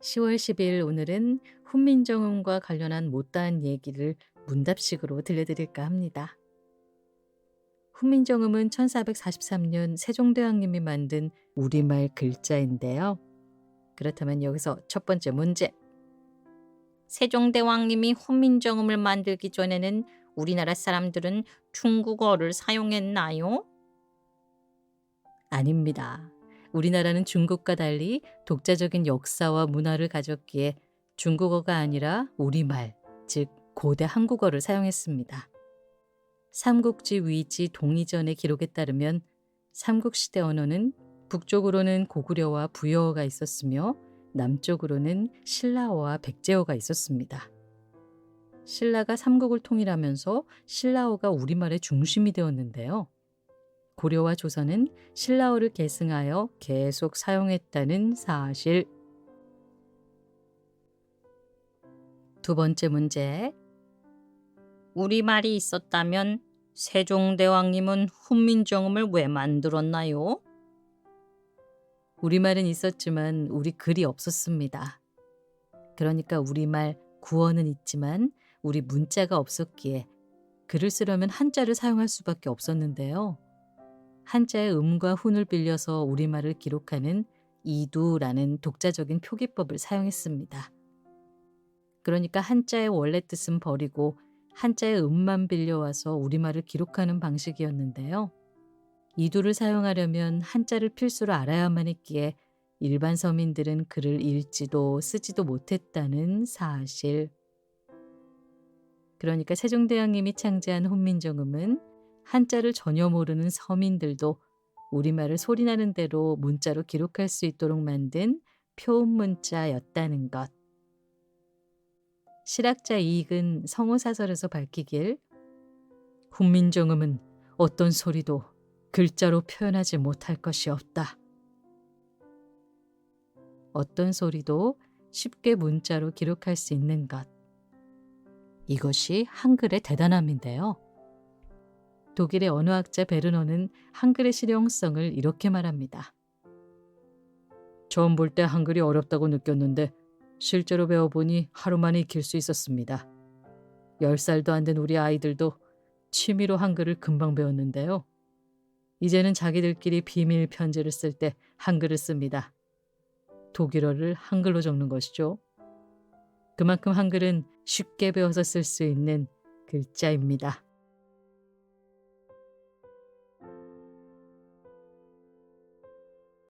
10월 10일 오늘은 훈민정음과 관련한 못다한 얘기를 문답식으로 들려드릴까 합니다. 훈민정음은 1443년 세종대왕님이 만든 우리말 글자인데요. 그렇다면 여기서 첫 번째 문제. 세종대왕님이 훈민정음을 만들기 전에는 우리나라 사람들은 중국어를 사용했나요? 아닙니다. 우리나라는 중국과 달리 독자적인 역사와 문화를 가졌기에 중국어가 아니라 우리말, 즉 고대 한국어를 사용했습니다. 삼국지 위지 동이전의 기록에 따르면 삼국시대 언어는 북쪽으로는 고구려와 부여어가 있었으며 남쪽으로는 신라어와 백제어가 있었습니다. 신라가 삼국을 통일하면서 신라어가 우리말의 중심이 되었는데요. 고려와 조선은 신라어를 계승하여 계속 사용했다는 사실. 두 번째 문제. 우리말이 있었다면 세종대왕님은 훈민정음을 왜 만들었나요? 우리말은 있었지만 우리 글이 없었습니다. 그러니까 우리말 구어는 있지만 우리 문자가 없었기에 글을 쓰려면 한자를 사용할 수밖에 없었는데요. 한자의 음과 훈을 빌려서 우리말을 기록하는 이두라는 독자적인 표기법을 사용했습니다. 그러니까 한자의 원래 뜻은 버리고 한자의 음만 빌려와서 우리말을 기록하는 방식이었는데요. 이두를 사용하려면 한자를 필수로 알아야만 했기에 일반 서민들은 글을 읽지도 쓰지도 못했다는 사실. 그러니까 세종대왕님이 창제한 훈민정음은 한자를 전혀 모르는 서민들도 우리말을 소리나는 대로 문자로 기록할 수 있도록 만든 표문자였다는 것. 실학자 이익은 성호사설에서 밝히길 훈민정음은 어떤 소리도 글자로 표현하지 못할 것이 없다. 어떤 소리도 쉽게 문자로 기록할 수 있는 것. 이것이 한글의 대단함인데요. 독일의 언어학자 베르너는 한글의 실용성을 이렇게 말합니다. 처음 볼 때 한글이 어렵다고 느꼈는데 실제로 배워보니 하루 만에 익힐 수 있었습니다. 10살도 안 된 우리 아이들도 취미로 한글을 금방 배웠는데요. 이제는 자기들끼리 비밀 편지를 쓸 때 한글을 씁니다. 독일어를 한글로 적는 것이죠. 그만큼 한글은 쉽게 배워서 쓸 수 있는 글자입니다.